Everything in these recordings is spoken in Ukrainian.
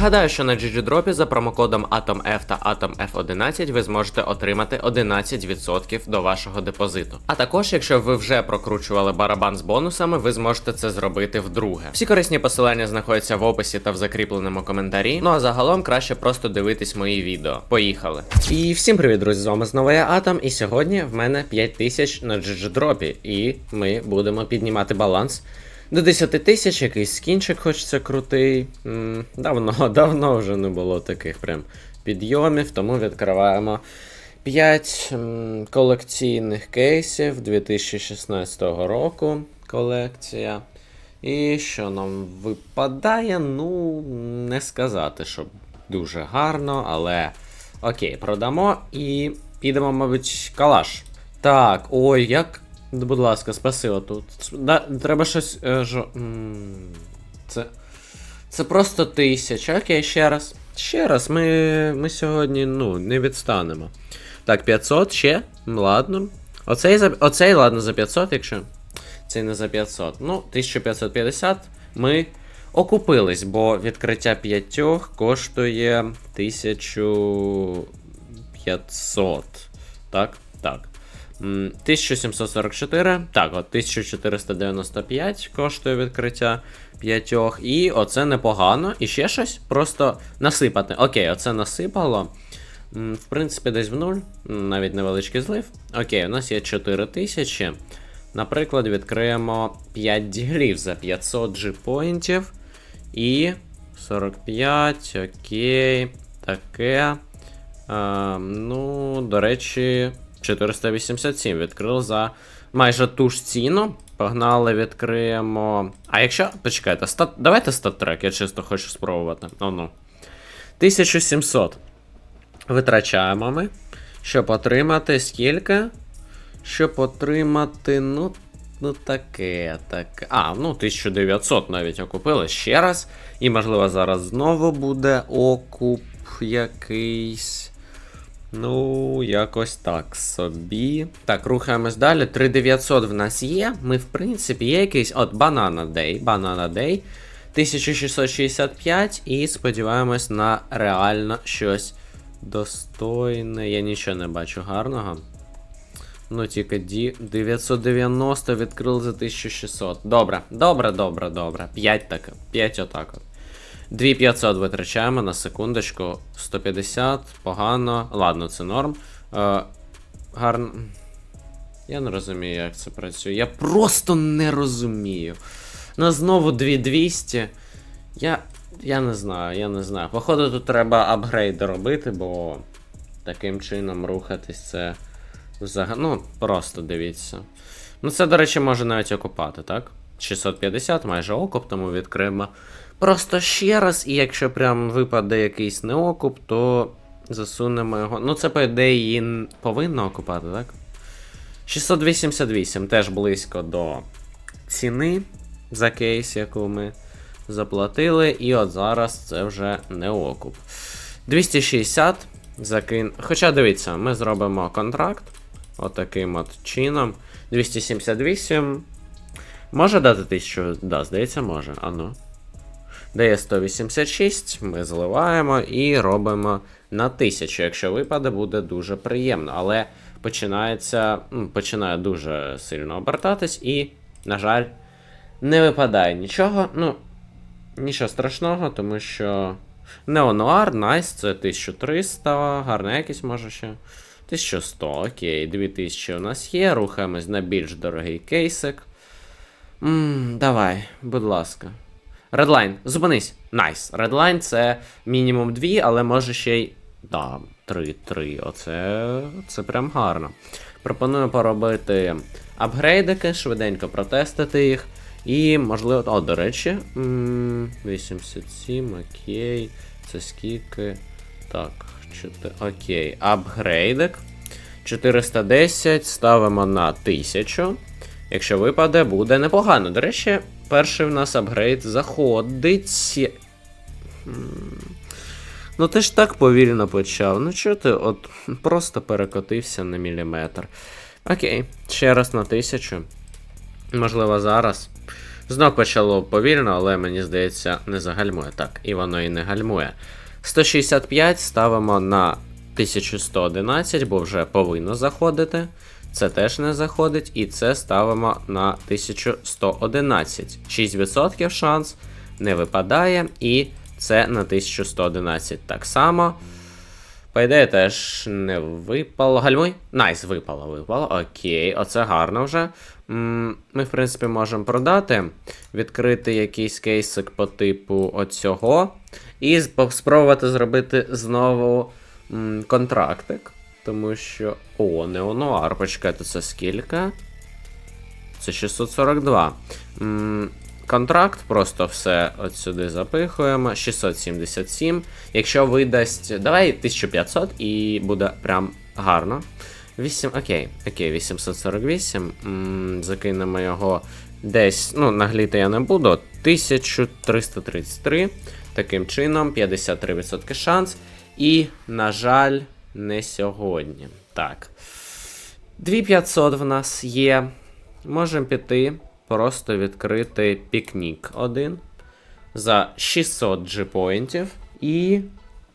Нагадаю, що на GGDrop за промокодом AtomF та AtomF11 ви зможете отримати 11% до вашого депозиту. А також, якщо ви вже прокручували барабан з бонусами, ви зможете це зробити вдруге. Всі корисні посилання знаходяться в описі та в закріпленому коментарі. Ну а загалом краще просто дивитись мої відео. Поїхали. І всім привіт, друзі! З вами знову я Атом. І сьогодні в мене 5000 на GGDrop. І ми будемо піднімати баланс. До 10 тисяч якийсь скінчик хочеться крутий. Давно, давно вже не було таких прям підйомів, тому відкриваємо 5 колекційних кейсів 2016 року. Колекція. І що нам випадає? Ну, не сказати, що дуже гарно, але окей, продамо і підемо, мабуть, калаш. Так, ой, як. Будь ласка, спаси отут. Да, треба щось. Е, жо... Це. Це просто тисяча. Окей, ще раз. Ще раз, ми, ми сьогодні ну, не відстанемо. Так, 500 ще. Ладно. Оцей, за... Оцей, ладно, за 500, якщо. Цей не за 500. Ну, 1550 ми окупились, бо відкриття п'ятьох коштує 1500. Так? Так. М, 1744. Так, от 1495 коштує відкриття п'ятьох. І оце непогано. І ще щось? Просто насипати. Окей, оце насипало. В принципі, десь в нуль. Навіть невеличкий злив. Окей, у нас є 4000. Наприклад, відкриємо 5 діглів за 500 G-поінтів. І 45, окей. Таке. А, ну, до речі, 487 відкрив за майже ту ж ціну. Погнали, відкриємо. А якщо. Почекайте, стат... давайте стат-трек, я чисто хочу спробувати. Ну ну. 1700. Витрачаємо ми. Щоб отримати скільки? Щоб отримати, ну. Ну, таке, таке. А, ну 1900 навіть окупили ще раз. І, можливо, зараз знову буде окуп якийсь. Ну, якось так собі. Так, рухаємось далі. 3900 в нас є. Ми, в принципі, є якийсь. От, Banana Day. Banana Day. 1665. І сподіваємось на реально щось достойне. Я нічого не бачу гарного. Ну, тільки Ді 990 відкрили за 1600. Добре, добре, добре, добре. 5 таке. 5 отак от. 2500 витрачаємо на секундочку. 150, погано. Ладно, це норм. Е, гарно. Я не розумію, як це працює. Я просто не розумію. На знову 2200. Я. Я не знаю, я не знаю. Походу, тут треба апгрейди робити, бо таким чином рухатись це. Взагалі, ну, просто дивіться. Ну, це, до речі, може навіть окупати, так? 650, майже окуп, тому відкриємо. Просто ще раз, і якщо прям випаде якийсь неокуп, то засунемо його. Ну, це, по ідеї, повинно окупати, так? 688 теж близько до ціни за кейс, яку ми заплатили. І от зараз це вже не окуп. 260 закин. Хоча дивіться, ми зробимо контракт. Отаким от чином. 278. Може дати 1000? Да, здається, може. Ану. Дає 186, ми зливаємо і робимо на 1000. Якщо випаде, буде дуже приємно. Але починається. починає дуже сильно обертатись, і, на жаль, не випадає нічого. Ну, нічого страшного, тому що. Неонуар, найс, це 1300, гарна якість може ще. 1100, окей, 2000 у нас є. Рухаємось на більш дорогий кейсик. Ммм, давай, будь ласка. Редлайн, зупинись. Найс. Редлайн це мінімум 2, але може ще й. Да, 3, 3. Оце. Це прям гарно. Пропоную поробити апгрейдики, швиденько протестити їх. І, можливо. О, до речі. 87, окей. Це скільки. Так, 4, окей. Апгрейдик. 410 ставимо на 1000. Якщо випаде, буде непогано. До речі, перший в нас апгрейд заходить. Ну ти ж так повільно почав. Ну чого ти от просто перекотився на міліметр. Окей, ще раз на 1000. Можливо, зараз. Знов почало повільно, але мені здається, не загальмує. Так, і воно і не гальмує. 165 ставимо на 1111, бо вже повинно заходити. Це теж не заходить, і це ставимо на 1111. 6% шанс не випадає, і це на 1111 так само. По ідеї, теж не випало. Гальмуй? Найс, випало, випало. Окей, оце гарно вже. Ми, в принципі, можемо продати, відкрити якийсь кейсик по типу оцього. І спробувати зробити знову контрактик. Тому що. О, неонуар, почекайте, це скільки? Це 642. М, Контракт, просто все от сюди запихуємо. 677. Якщо видасть. Давай 1500 і буде прям гарно. 8, окей, окей, 848. М, Закинемо його десь. Ну, нагліти я не буду. 1333. Таким чином, 53% шанс. І, на жаль, не сьогодні. Так. 2500 в нас є. Можемо піти, просто відкрити пікнік один за 600 G-поінтів. І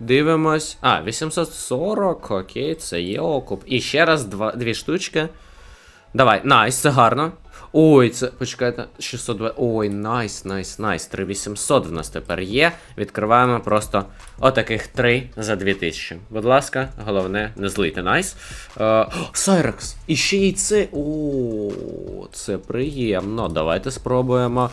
дивимось. А, 840, окей, це є окуп. І ще раз два, дві штучки. Давай, найс, це гарно. Ой, це. Почекайте, 602. Ой, найс, найс, найс. 3800 в нас тепер є. Відкриваємо просто отаких три за 2000. Будь ласка, головне, не злити найс. Е, Сайрекс. І ще й це. О, це приємно. Давайте спробуємо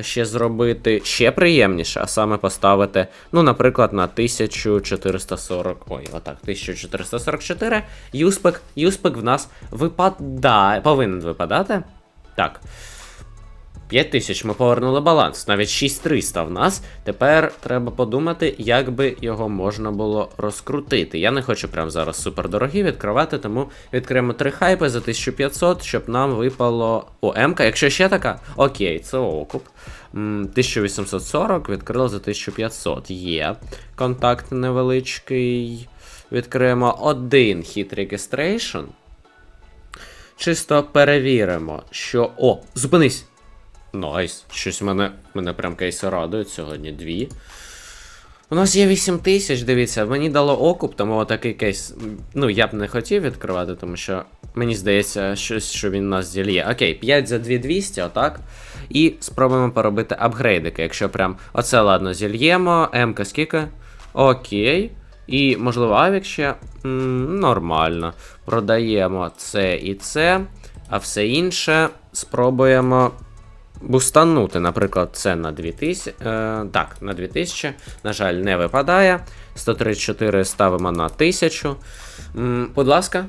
ще зробити ще приємніше, а саме поставити, ну, наприклад, на 1440. Ой, отак, 1444. Юспек, Юспек в нас випадає. Повинен випадати. Так. 5000 ми повернули баланс, навіть 6300 в нас. Тепер треба подумати, як би його можна було розкрутити. Я не хочу прям зараз супердорогі відкривати, тому відкриємо три хайпи за 1500, щоб нам випало. О, МК, якщо ще така, окей, це окуп. 1840 відкрили за 1500. Є. Контакт невеличкий. Відкриємо один хіт registration. Чисто перевіримо, що. О, зупинись! Найс. Щось мене, мене прям кейси радують сьогодні. Дві. У нас є 8 тисяч, дивіться, мені дало окуп, тому отакий кейс. Ну, я б не хотів відкривати, тому що мені здається, щось, що він нас зільє. Окей, 5 за 2200, отак. І спробуємо поробити апгрейдики. Якщо прям оце ладно зільємо. М-ка скільки? Окей. І, можливо, авік ще нормально. Продаємо це і це, а все інше спробуємо бустанути, наприклад, це на 2000. Е, так, на 2000. На жаль, не випадає. 134 ставимо на 1000. М, будь ласка,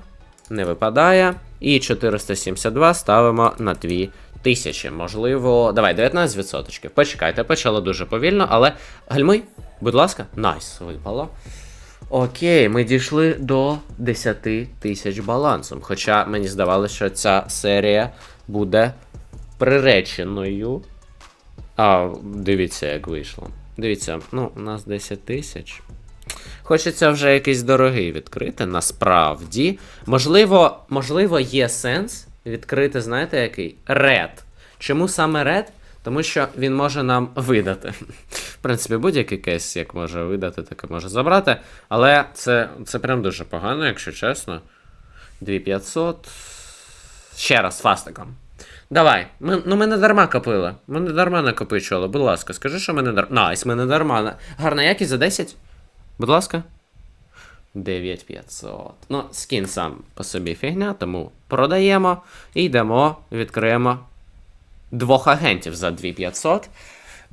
не випадає. І 472 ставимо на 2000. Можливо. Давай, 19%. Почекайте, почало дуже повільно, але гальмуй, будь ласка, найс, випало. Окей, ми дійшли до 10 тисяч балансом. Хоча мені здавалося, що ця серія буде приреченою. А, дивіться, як вийшло. Дивіться, ну, у нас 10 тисяч. Хочеться вже якийсь дорогий відкрити, насправді. Можливо, можливо, є сенс відкрити, знаєте, який? Red. Чому саме Red? Тому що він може нам видати. Принципі, будь-який кейс, як може видати, так і може забрати. Але це, це прям дуже погано, якщо чесно. 2500. Ще раз, фастиком. Давай. Ми, ну ми не дарма копили. Ми не дарма накопичували. Будь ласка, скажи, що ми не дарма. Найс, ми не дарма. Гарна якість за 10? Будь ласка. 9500. Ну, скін сам по собі фігня, тому продаємо і йдемо, відкриємо двох агентів за 2500.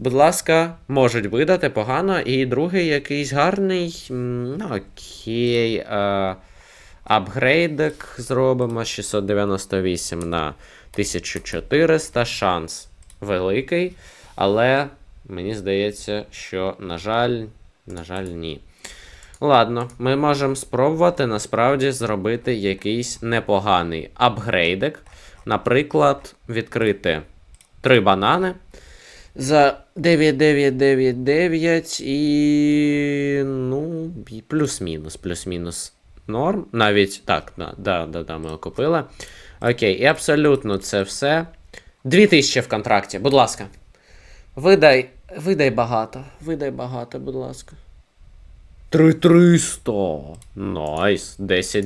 Будь ласка, можуть видати погано. І другий якийсь гарний. Ну, окей. Е, апгрейдик зробимо 698 на 1400. Шанс великий. Але мені здається, що, на жаль, на жаль, ні. Ладно, ми можемо спробувати насправді зробити якийсь непоганий апгрейдик. Наприклад, відкрити три банани за 9999 і. Ну, плюс-мінус, плюс-мінус норм. Навіть так, да, да, да, да, ми окупили. Окей, і абсолютно це все. 2000 в контракті, будь ласка. Видай. Видай багато. Видай багато, будь ласка. 3300. Найс. 10.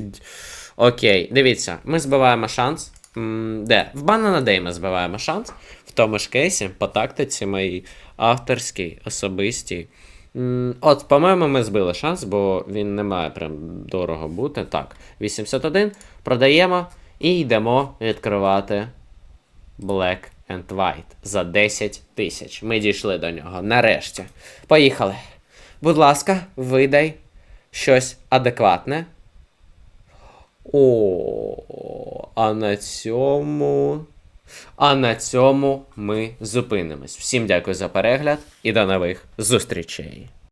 Окей, дивіться, ми збиваємо шанс. М, Де? В Банана Дей ми збиваємо шанс. Тому ж кейсі, по тактиці моїй авторській, особистій. От, по-моєму, ми збили шанс, бо він не має прям дорого бути. Так, 81. Продаємо і йдемо відкривати Black and White за 10 тисяч. Ми дійшли до нього. Нарешті. Поїхали. Будь ласка, видай щось адекватне. О, а на цьому. А на цьому ми зупинимось. Всім дякую за перегляд і до нових зустрічей.